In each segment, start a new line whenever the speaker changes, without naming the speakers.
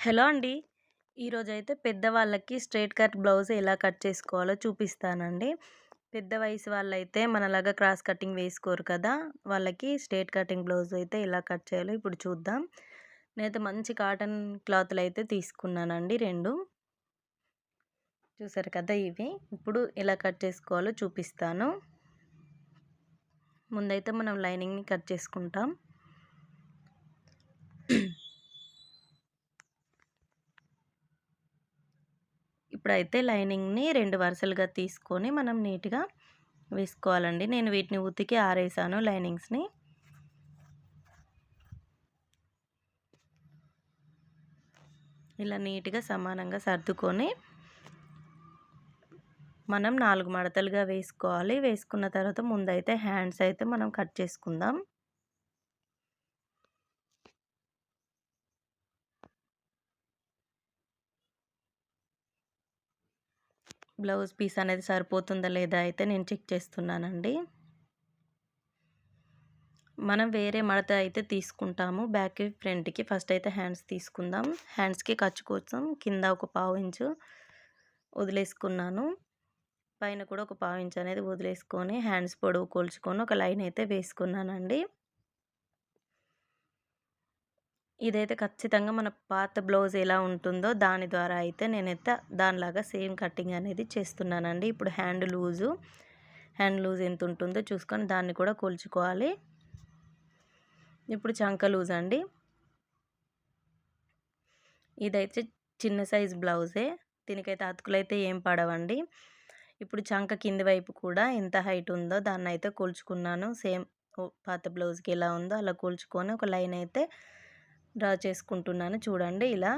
Hello అండి. ఈరోజైతే పెద్దవాళ్ళకి స్ట్రైట్ కట్ బ్లౌజ్ ఎలా కట్ చేసుకోవాలో చూపిస్తానండి. పెద్ద వయసు వాళ్ళైతే మనలాగా క్రాస్ కటింగ్ వేసుకోరు కదా! వాళ్ళకి స్ట్రైట్ కటింగ్ బ్లౌజ్ అయితే ఎలా కట్ చేయాలో ఇప్పుడు చూద్దాం. నేనైతే మంచి కాటన్ క్లాత్లు అయితే తీసుకున్నానండి రెండు చూసారు కదా ఇవి. ఇప్పుడు ఎలా కట్ చేసుకోవాలో చూపిస్తాను. ముందైతే మనం లైనింగ్‌ని కట్ చేసుకుంటాం. ఇప్పుడైతే లైనింగ్‌ని రెండు వరుసలుగా తీసుకొని మనం నీట్‌గా వేసుకోవాలండి. నేను వీటిని ఉతికి ఆరేసాను లైనింగ్స్‌ని. ఇలా నీట్‌గా సమానంగా సర్దుకొని మనం నాలుగు మడతలుగా వేసుకోవాలి. వేసుకున్న తర్వాత ముందైతే హ్యాండ్స్ అయితే మనం కట్ చేసుకుందాం. బ్లౌజ్ పీస్ అనేది సరిపోతుందా లేదా అయితే నేను చెక్ చేస్తున్నానండి. మనం వేరే మడత అయితే తీసుకుంటాము బ్యాక్‌కి, ఫ్రంట్‌కి. ఫస్ట్ అయితే హ్యాండ్స్ తీసుకుందాం. హ్యాండ్స్‌కి ఖర్చు కోసం కింద ఒక పావు ఇంచు వదిలేసుకున్నాను. పైన కూడా ఒక పావు ఇంచు అనేది వదిలేసుకొని హ్యాండ్స్ పొడవు కోల్చుకొని ఒక లైన్ అయితే వేసుకున్నానండి. ఇదైతే ఖచ్చితంగా మన పాత బ్లౌజ్ ఎలా ఉంటుందో దాని ద్వారా అయితే నేనైతే దానిలాగా సేమ్ కటింగ్ అనేది చేస్తున్నానండి. ఇప్పుడు హ్యాండ్ లూజు, హ్యాండ్ లూజ్ ఎంత ఉంటుందో చూసుకొని దాన్ని కూడా కొలుచుకోవాలి. ఇప్పుడు చంక లూజ్ అండి. ఇదైతే చిన్న సైజ్ బ్లౌజే. దీనికైతే అతుకులైతే ఏం పడవండి. ఇప్పుడు చంక కింది వైపు కూడా ఎంత హైట్ ఉందో దాన్నైతే కొలుచుకున్నాను. సేమ్ పాత బ్లౌజ్‌కి ఎలా ఉందో అలా కొలుచుకొని ఒక లైన్ అయితే డ్రా చేసుకుంటున్నాను. చూడండి ఇలా.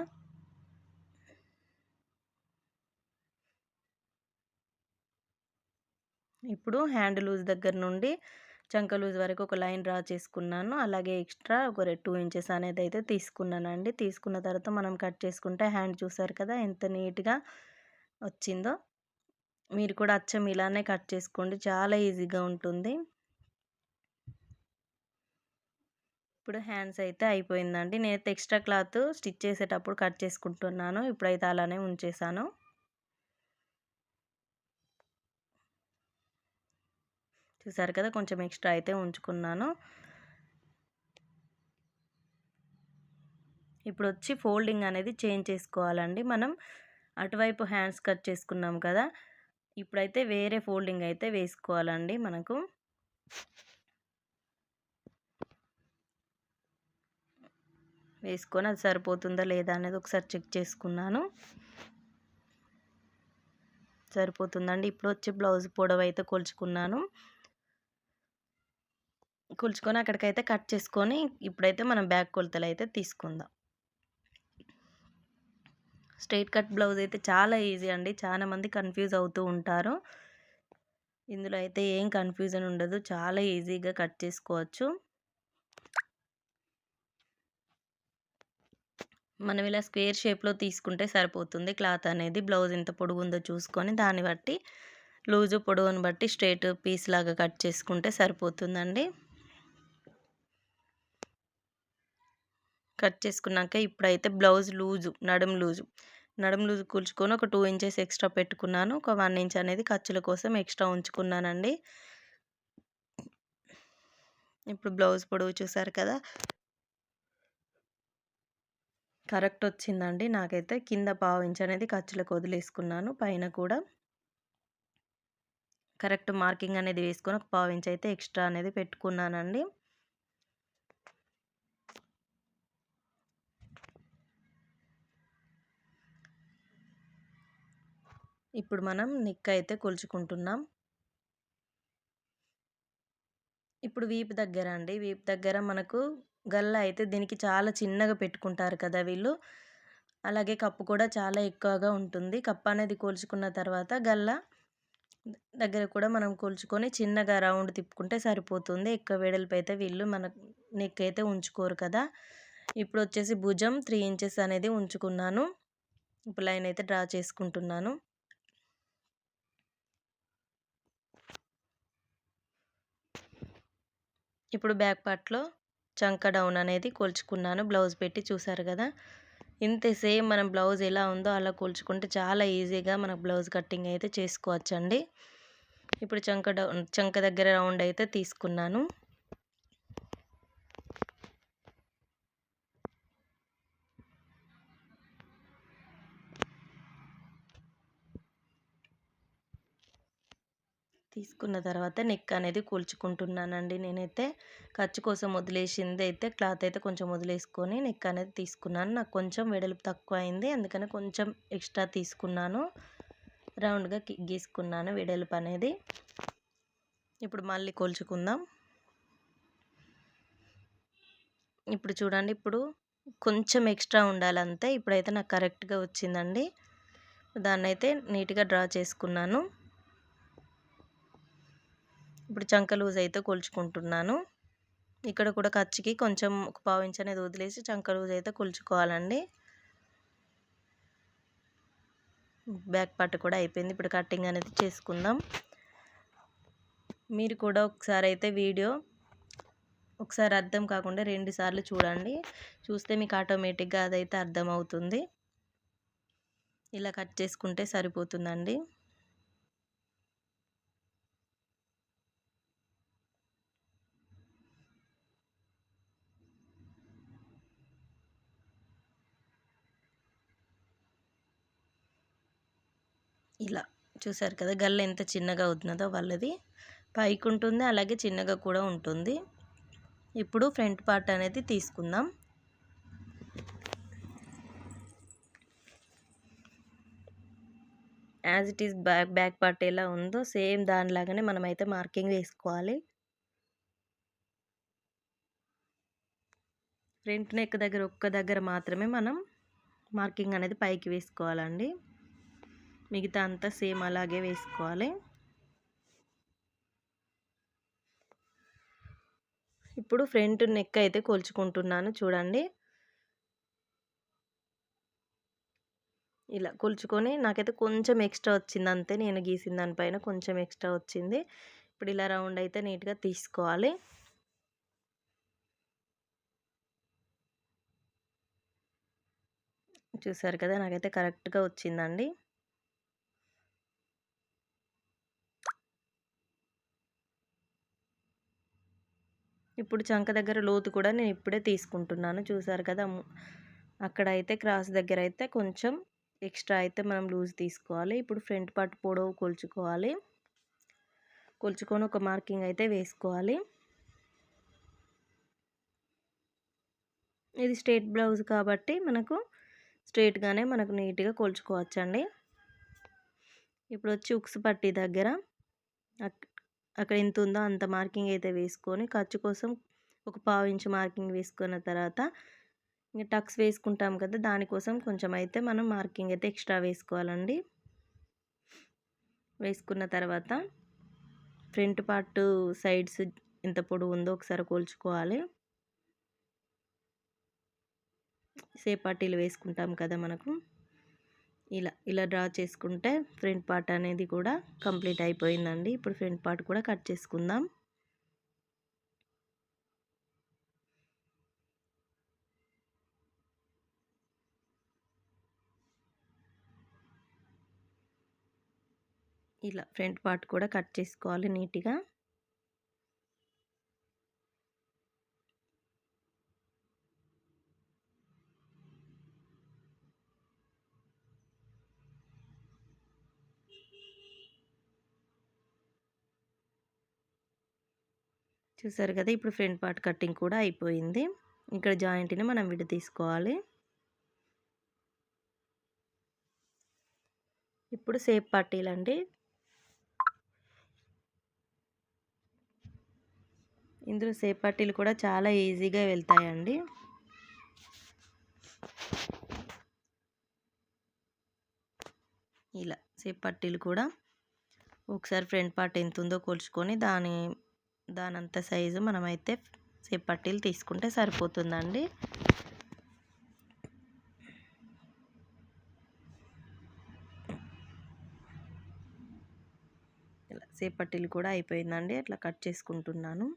ఇప్పుడు హ్యాండ్ లూజ్ దగ్గర నుండి చంక లూజ్ వరకు ఒక లైన్ డ్రా చేసుకున్నాను. అలాగే ఎక్స్ట్రా ఒక టూ ఇంచెస్ అనేది అయితే తీసుకున్నానండి. తీసుకున్న తర్వాత మనం కట్ చేసుకుంటే హ్యాండ్ చూసారు కదా ఎంత నీట్‌గా వచ్చిందో. మీరు కూడా అచ్చం ఇలానే కట్ చేసుకోండి. చాలా ఈజీగా ఉంటుంది. ఇప్పుడు హ్యాండ్స్ అయితే అయిపోయిందండి. నేనైతే ఎక్స్ట్రా క్లాత్ స్టిచ్ చేసేటప్పుడు కట్ చేసుకుంటున్నాను. ఇప్పుడైతే అలానే ఉంచేసాను. చూసారు కదా కొంచెం ఎక్స్ట్రా అయితే ఉంచుకున్నాను. ఇప్పుడు వచ్చి ఫోల్డింగ్ అనేది చేంజ్ చేసుకోవాలండి. మనం అటువైపు హ్యాండ్స్ కట్ చేసుకున్నాం కదా! ఇప్పుడైతే వేరే ఫోల్డింగ్ అయితే వేసుకోవాలండి మనకు. వేసుకొని అది సరిపోతుందా లేదా అనేది ఒకసారి చెక్ చేసుకున్నాను. సరిపోతుందండి. ఇప్పుడు వచ్చి బ్లౌజ్ పొడవు అయితే కొలుచుకున్నాను. కొలుచుకొని అక్కడికైతే కట్ చేసుకొని ఇప్పుడైతే మనం బ్యాక్ కొలతలు అయితే తీసుకుందాం. స్ట్రైట్ కట్ బ్లౌజ్ అయితే చాలా ఈజీ అండి. చాలా మంది కన్‌ఫ్యూజ్ అవుతూ ఉంటారు. ఇందులో అయితే ఏం కన్‌ఫ్యూజన్ ఉండదు. చాలా ఈజీగా కట్ చేసుకోవచ్చు. మనం ఇలా స్క్వేర్ షేప్‌లో తీసుకుంటే సరిపోతుంది క్లాత్ అనేది. బ్లౌజ్ ఎంత పొడుగుందో చూసుకొని దాన్ని బట్టి లూజు, పొడవును బట్టి స్ట్రెయిట్ పీస్ లాగా కట్ చేసుకుంటే సరిపోతుందండి. కట్ చేసుకున్నాక ఇప్పుడైతే బ్లౌజ్ లూజు, నడుం లూజు, నడుం లూజు కూల్చుకొని ఒక టూ ఇంచెస్ ఎక్స్ట్రా పెట్టుకున్నాను. ఒక వన్ ఇంచ్ అనేది ఖర్చుల కోసం ఎక్స్ట్రా ఉంచుకున్నానండి. ఇప్పుడు బ్లౌజ్ పొడవు చూసారు కదా! కరెక్ట్ వచ్చిందండి. నాకైతే కింద పావు ఇంచ్ అనేది ఖర్చులకు వదిలేసుకున్నాను. పైన కూడా కరెక్ట్ మార్కింగ్ అనేది వేసుకొని ఒక పావు ఇంచ్ అయితే ఎక్స్ట్రా అనేది పెట్టుకున్నానండి. ఇప్పుడు మనం నిక్క అయితే కొలుచుకుంటున్నాం. ఇప్పుడు వీపు దగ్గర అండి. వీపు దగ్గర మనకు గల్లా అయితే దీనికి చాలా చిన్నగా పెట్టుకుంటారు కదా వీళ్ళు. అలాగే కప్పు కూడా చాలా ఎక్కువగా ఉంటుంది. కప్పు అనేది కూల్చుకున్న తర్వాత గల్లా దగ్గర కూడా మనం కొలుచుకొని చిన్నగా రౌండ్ తిప్పుకుంటే సరిపోతుంది. ఎక్కువ వెడల్పు అయితే వీళ్ళు మన నెక్ అయితే ఉంచుకోరు కదా! ఇప్పుడు వచ్చేసి భుజం త్రీ ఇంచెస్ అనేది ఉంచుకున్నాను. ఇప్పుడు లైన్ అయితే డ్రా చేసుకుంటున్నాను. ఇప్పుడు బ్యాక్ పార్ట్‌లో చంక డౌన్ అనేది కొలుచుకున్నాను. బ్లౌజ్ పెట్టి చూసారు కదా! ఇంతే సేమ్ మనం బ్లౌజ్ ఎలా ఉందో అలా కూల్చుకుంటే చాలా ఈజీగా మనకు బ్లౌజ్ కటింగ్ అయితే చేసుకోవచ్చండి ఇప్పుడు చంక చంక దగ్గర రౌండ్ అయితే తీసుకున్నాను తీసుకున్న తర్వాత నెక్ అనేది కూల్చుకుంటున్నానండి. నేనైతే ఖర్చు కోసం వదిలేసింది అయితే క్లాత్ అయితే కొంచెం వదిలేసుకొని నెక్ అనేది తీసుకున్నాను. నాకు కొంచెం వెడల్పు తక్కువ అయింది అందుకని కొంచెం ఎక్స్ట్రా తీసుకున్నాను. రౌండ్గా గీసుకున్నాను వెడల్పు అనేది. ఇప్పుడు మళ్ళీ కొలుచుకుందాం. ఇప్పుడు చూడండి. ఇప్పుడు కొంచెం ఎక్స్ట్రా ఉండాలంతే ఇప్పుడైతే నాకు కరెక్ట్గా వచ్చిందండి. దాన్నైతే నీట్గా డ్రా చేసుకున్నాను. ఇప్పుడు చంక లూజ్ అయితే కొలుచుకుంటున్నాను. ఇక్కడ కూడా ఖర్చుకి కొంచెం ఒక పావు ఇంచ్ అనేది వదిలేసి చంక లూజ్ అయితే కొలుచుకోవాలండి. బ్యాక్ పార్ట్ కూడా అయిపోయింది. ఇప్పుడు కటింగ్ అనేది చేసుకుందాం. మీరు కూడా ఒకసారి అయితే వీడియో ఒకసారి అర్థం కాకుండా రెండు సార్లు చూడండి. చూస్తే మీకు ఆటోమేటిక్గా అదైతే అర్థమవుతుంది. ఇలా కట్ చేసుకుంటే సరిపోతుందండి. ఇలా చూసారు కదా గల్ల ఎంత చిన్నగా అవుతున్నదో వాళ్ళది. పైకి ఉంటుంది అలాగే చిన్నగా కూడా ఉంటుంది. ఇప్పుడు ఫ్రంట్ పార్ట్ అనేది తీసుకుందాం. As it is back back part ఎలా ఉందో సేమ్ దానిలాగానే మనమైతే మార్కింగ్ వేసుకోవాలి. ఫ్రంట్ నెక్ దగ్గర ఒక్క దగ్గర మాత్రమే మనం మార్కింగ్ అనేది పైకి వేసుకోవాలండి. మిగతా అంతా సేమ్ అలాగే వేసుకోవాలి. ఇప్పుడు ఫ్రంట్ నెక్ అయితే కొలుచుకుంటున్నాను చూడండి. ఇలా కొలుచుకొని నాకైతే కొంచెం ఎక్స్ట్రా వచ్చింది అంతే నేను గీసిన దానిపైన కొంచెం ఎక్స్ట్రా వచ్చింది. ఇప్పుడు ఇలా రౌండ్ అయితే నీట్గా తీసుకోవాలి. చూసారు కదా నాకైతే కరెక్ట్గా వచ్చిందండి. ఇప్పుడు చంక దగ్గర లోతు కూడా నేను ఇప్పుడే తీసుకుంటున్నాను. చూసారు కదా అక్కడ అయితే క్రాస్ దగ్గర అయితే కొంచెం ఎక్స్ట్రా అయితే మనం లూజ్ తీసుకోవాలి. ఇప్పుడు ఫ్రంట్ పార్ట్ పొడవు కొలుచుకోవాలి. కొలుచుకొని ఒక మార్కింగ్ అయితే వేసుకోవాలి. ఇది స్ట్రేట్ బ్లౌజ్ కాబట్టి మనకు స్ట్రేట్గానే మనకు నీట్గా కొలుచుకోవచ్చండి. ఇప్పుడు వచ్చి ఉక్స్ పట్టి దగ్గర అక్కడ ఎంత ఉందో అంత మార్కింగ్ అయితే వేసుకొని ఖర్చు కోసం ఒక పావు ఇంచు మార్కింగ్ వేసుకున్న తర్వాత ఇంకా టక్స్ వేసుకుంటాం కదా దానికోసం కొంచెం అయితే మనం మార్కింగ్ అయితే ఎక్స్ట్రా వేసుకోవాలండి. వేసుకున్న తర్వాత ఫ్రంట్ పార్ట్ సైడ్స్ ఎంత పొడవు ఉందో ఒకసారి కోల్చుకోవాలి. సేపాటీలు వేసుకుంటాం కదా మనకు. ఇలా ఇలా డ్రా చేసుకుంటే ఫ్రంట్ పార్ట్ అనేది కూడా కంప్లీట్ అయిపోయిందండి. ఇప్పుడు ఫ్రంట్ పార్ట్ కూడా కట్ చేసుకుందాం. ఇలా ఫ్రంట్ పార్ట్ కూడా కట్ చేసుకోవాలి నీట్గా. చూసారు కదా! ఇప్పుడు ఫ్రంట్ పార్ట్ కటింగ్ కూడా అయిపోయింది. ఇక్కడ జాయింట్ని మనం విడి తీసుకోవాలి. ఇప్పుడు సేప్ పట్టీలండి ఇందులో సేప్ పట్టీలు కూడా చాలా ఈజీగా వెళ్తాయండి. ఇలా సేప్ పట్టీలు కూడా ఒకసారి ఫ్రంట్ పార్ట్ ఎంత ఉందో కొలుచుకొని దాని దానంత సైజు మనమైతే సేప్ పట్టీలు తీసుకుంటే సరిపోతుందండి. ఇలా సేప్ కూడా అయిపోయిందండి. అట్లా కట్ చేసుకుంటున్నాను.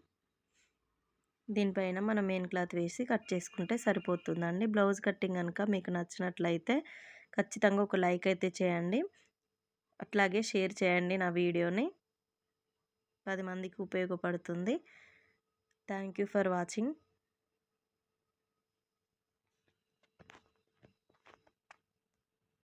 దీనిపైన మనం మెయిన్ క్లాత్ వేసి కట్ చేసుకుంటే సరిపోతుందండి. బ్లౌజ్ కటింగ్ కనుక మీకు నచ్చినట్లయితే ఖచ్చితంగా ఒక లైక్ అయితే చేయండి. అట్లాగే షేర్ చేయండి నా వీడియోని. పది మందికి ఉపయోగపడుతుంది. Thank you for watching.